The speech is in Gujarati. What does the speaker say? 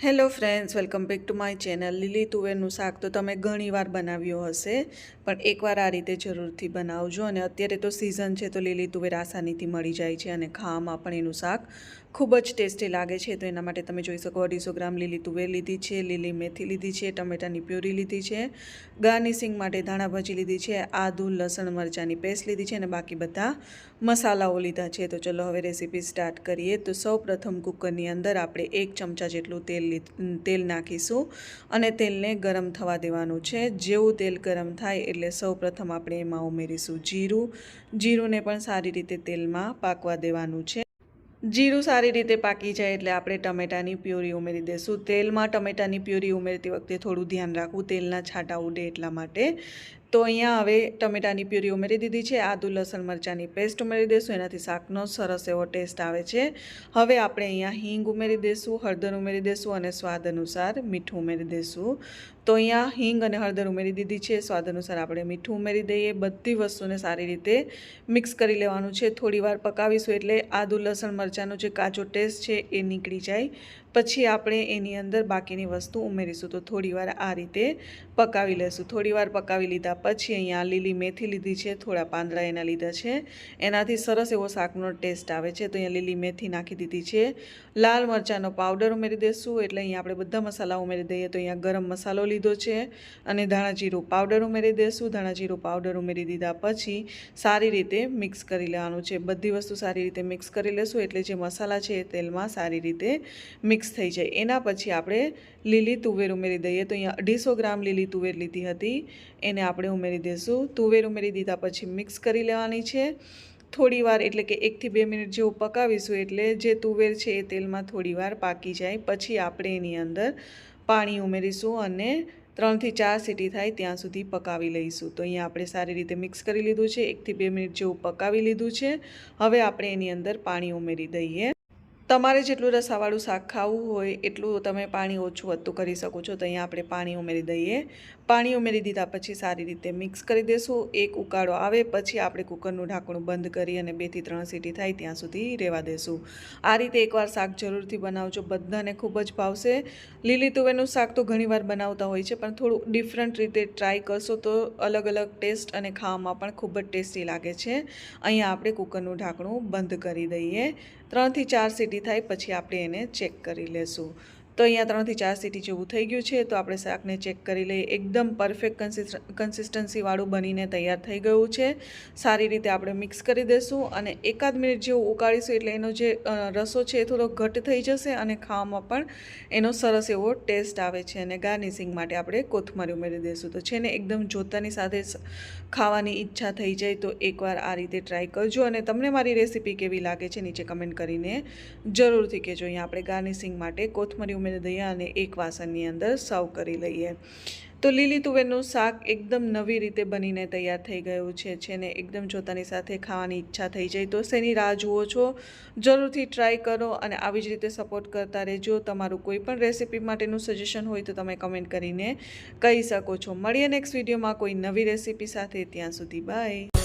Hello friends, welcome back to my channel. લીલી તુવેરનું શાક તો તમે ઘણીવાર બનાવ્યું હશે, પણ એકવાર આ રીતે જરૂરથી બનાવજો. અને અત્યારે તો સિઝન છે તો લીલી તુવેર આસાનીથી મળી જાય છે અને ખાવામાં પણ એનું શાક ખૂબ જ ટેસ્ટી લાગે છે, તો એના માટે તમે જોઈ શકો અઢીસો ગ્રામ લીલી તુવેર લીધી છે, લીલી મેથી લીધી છે, ટમેટાની પ્યુરી લીધી છે, ગાર્નિશિંગ માટે ધાણા ભાજી લીધી છે, આદુ, લસણ, મરચાંની પેસ્ટ લીધી છે અને બાકી બધા મસાલાઓ લીધા છે. તો ચલો હવે રેસીપી સ્ટાર્ટ કરીએ. તો સૌ પ્રથમ કુકરની અંદર આપણે એક ચમચા જેટલું તેલ તેલ નાખીશું અને તેલને ગરમ થવા દેવાનું છે. જેવું તેલ ગરમ થાય એટલે સૌ પ્રથમ આપણે એમાં ઉમેરીશું જીરું. જીરુંને પણ સારી રીતે તેલમાં પાકવા દેવાનું છે. જીરું સારી રીતે પાકી જાય એટલે આપણે ટમેટાની પ્યુરી ઉમેરી દઈશું. તેલમાં ટમેટાની પ્યુરી ઉમેરતી વખતે થોડું ધ્યાન રાખવું, તેલના છાંટા ઉડે એટલા માટે તો અહીંયા હવે ટમેટાની પ્યુરી ઉમેરી દીધી છે, આદુ, લસણ મરચાંની પેસ્ટ ઉમેરી દઈશું એનાથી શાકનો સરસ એવો ટેસ્ટ આવે છે. હવે આપણે અહીંયા હિંગ ઉમેરી દઈશું હળદર ઉમેરી દઈશું અને સ્વાદ અનુસાર મીઠું ઉમેરી દઈશું તો અહીંયા હિંગ અને હળદર ઉમેરી દીધી છે, સ્વાદ અનુસાર આપણે મીઠું ઉમેરી દઈએ. બધી વસ્તુને સારી રીતે મિક્સ કરી લેવાનું છે. થોડી વાર પકાવીશું એટલે આદુ, લસણ મરચાંનો જે કાચો ટેસ્ટ છે, એ નીકળી જાય. પછી આપણે એની અંદર બાકીની વસ્તુ ઉમેરીશું. તો થોડીવાર આ રીતે પકાવી લેશું. થોડીવાર પકાવી લીધા પછી અહીંયા લીલી મેથી લીધી છે, થોડા પાંદડા એના લીધા છે. એનાથી સરસ એવો શાકનો ટેસ્ટ આવે છે. તો અહીંયા લીલી મેથી નાખી દીધી છે. લાલ મરચાંનો પાવડર ઉમેરી દઈશું એટલે અહીંયા આપણે બધા મસાલા ઉમેરી દઈએ તો અહીંયા ગરમ મસાલો લીધો છે અને ધાણા જીરું પાવડર ઉમેરી દઈશું ધાણા જીરું પાવડર ઉમેરી દીધા પછી સારી રીતે મિક્સ કરી લેવાનું છે. બધી વસ્તુ સારી રીતે મિક્સ કરી લેશું. એટલે જે મસાલા છે એ તેલમાં સારી રીતે મિક્સ થઈ જાય. એના પછી આપણે લીલી તુવેર ઉમેરી દઈએ. તો અહીંયા અઢીસો ગ્રામ લીલી તુવેર લીધી હતી. એને આપણે ઉમેરી દઈશું. તુવેર ઉમેરી દીધા પછી મિક્સ કરી લેવાની છે. થોડી વાર, એટલે કે એકથી બે મિનિટ જેવું પકાવીશું, એટલે જે તુવેર છે એ તેલમાં થોડી વાર પાકી જાય. પછી આપણે એની અંદર પાણી ઉમેરીશું અને ત્રણથી ચાર સીટી થાય ત્યાં સુધી પકાવી લઈશું. તો અહીંયા આપણે સારી રીતે મિક્સ કરી લીધું છે. એકથી બે મિનિટ જેવું પકાવી લીધું છે. હવે આપણે એની અંદર પાણી ઉમેરી દઈએ. તમારે જેટલું રસાવાળું શાક ખાવું હોય, એટલું તમે પાણી ઓછું વધતું કરી શકો છો. તો અહીંયા આપણે પાણી ઉમેરી દઈએ. પાણી ઉમેરી દીધા પછી સારી રીતે મિક્સ કરી દઈશું એક ઉકાળો આવે પછી આપણે કુકરનું ઢાંકણું બંધ કરી અને બેથી ત્રણ સીટી થાય ત્યાં સુધી રહેવા દેશું. આ રીતે એકવાર શાક જરૂરથી બનાવજો. બધાને ખૂબ જ ભાવશે. લીલી તુવેરનું શાક તો ઘણીવાર બનાવતા હોય છે, પણ થોડું ડિફરન્ટ રીતે ટ્રાય કરશો તો અલગ અલગ ટેસ્ટ અને ખાવામાં પણ ખૂબ જ ટેસ્ટી લાગે છે. અહીંયા આપણે કુકરનું ઢાંકણું બંધ કરી દઈએ. ત્રણથી ચાર સીટી થાય પછી આપણે એને ચેક કરી લેશું. તો અહીંયા ત્રણથી ચાર સીટી જેવું થઈ ગયું છે, તો આપણે શાકને ચેક કરી લઈએ. એકદમ પરફેક્ટ કન્સિસ્ટન્સીવાળું બનીને તૈયાર થઈ ગયું છે. સારી રીતે આપણે મિક્સ કરી દઈશું અને એકાદ મિનિટ જેવું ઉકાળીશું એટલે એનો જે રસો છે એ થોડો ઘટ થઈ જશે અને ખાવામાં પણ એનો સરસ એવો ટેસ્ટ આવે છે અને ગાર્નિશિંગ માટે આપણે કોથમરી ઉમેરી દઈશું તો છે ને, એકદમ જોતાની સાથે ખાવાની ઈચ્છા થઈ જાય તો એકવાર આ રીતે ટ્રાય કરજો અને તમને મારી રેસીપી કેવી લાગે છે નીચે કમેન્ટ કરીને જરૂરથી કહેજો. અહીંયા આપણે ગાર્નિશિંગ માટે કોથમરી ઉમેરી દઈએ અને એક વાસણની અંદર સર્વ કરી લઈએ. તો લીલી તુવેરનું શાક એકદમ નવી રીતે બનીને તૈયાર થઈ ગયું છે છે ને એકદમ જોતાની સાથે ખાવાની ઈચ્છા થઈ જાય. તો શેની રાહ જુઓ છો? જરૂરથી ટ્રાય કરો અને આવી જ રીતે સપોર્ટ કરતા રહેજો. તમારું કોઈ પણ રેસીપી માટેનું સજેશન હોય તો તમે કમેન્ટ કરીને કહી શકો છો. મળીએ નેક્સ્ટ વિડીયોમાં કોઈ નવી રેસીપી સાથે. ત્યાં સુધી બાય